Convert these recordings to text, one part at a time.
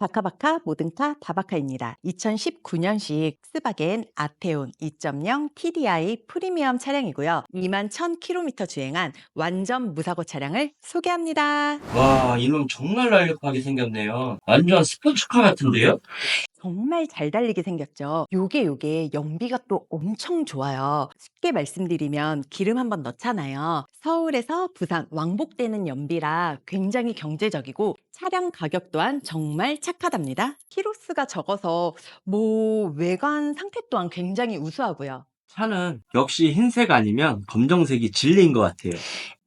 바카바카 모든카 다바카입니다. 2019년식 스바겐 아테온 2.0 TDI 프리미엄 차량이고요. 2만 1000km 주행한 완전 무사고 차량을 소개합니다. 와, 이놈 정말 날렵하게 생겼네요. 완전 스포츠카 같은데요? 정말 잘 달리게 생겼죠. 요게 요게 연비가 또 엄청 좋아요. 쉽게 말씀드리면 기름 한번 넣잖아요. 서울에서 부산 왕복되는 연비라 굉장히 경제적이고 차량 가격 또한 정말 착하답니다. 키로수가 적어서 뭐 외관 상태 또한 굉장히 우수하고요. 차는 역시 흰색 아니면 검정색이 진리인 것 같아요.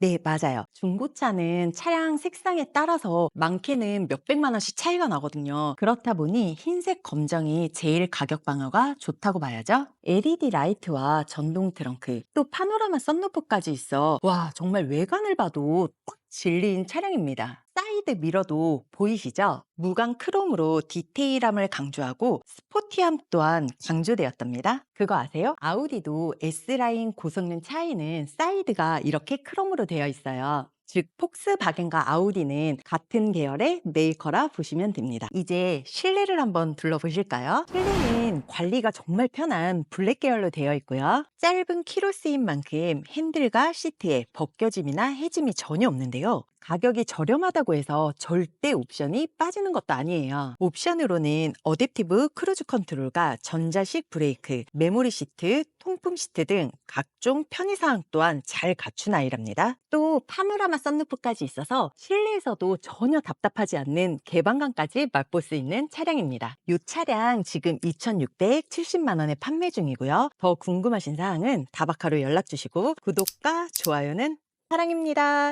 네, 맞아요. 중고차는 차량 색상에 따라서 많게는 몇백만 원씩 차이가 나거든요. 그렇다 보니 흰색 검정이 제일 가격 방어가 좋다고 봐야죠. LED 라이트와 전동 트렁크, 또 파노라마 썬루프까지 있어. 와, 정말 외관을 봐도 딱 진리인 차량입니다. 사이드 미러도 보이시죠? 무광 크롬으로 디테일함을 강조하고 스포티함 또한 강조되었답니다. 그거 아세요? 아우디도 S라인 고성능 차이는 사이드가 이렇게 크롬으로 되어 있어요. 즉 폭스바겐과 아우디는 같은 계열의 메이커라 보시면 됩니다. 이제 실내를 한번 둘러보실까요? 실내는 관리가 정말 편한 블랙 계열로 되어 있고요. 짧은 키로수인 만큼 핸들과 시트에 벗겨짐이나 해짐이 전혀 없는데요. 가격이 저렴하다고 해서 절대 옵션이 빠지는 것도 아니에요. 옵션으로는 어댑티브 크루즈 컨트롤과 전자식 브레이크, 메모리 시트, 통풍 시트 등 각종 편의사항 또한 잘 갖춘 아이랍니다. 또 파노라마 썬루프까지 있어서 실내에서도 전혀 답답하지 않는 개방감까지 맛볼 수 있는 차량입니다. 이 차량 지금 2,670만 원에 판매 중이고요. 더 궁금하신 사항은 다바카로 연락 주시고 구독과 좋아요는 사랑입니다.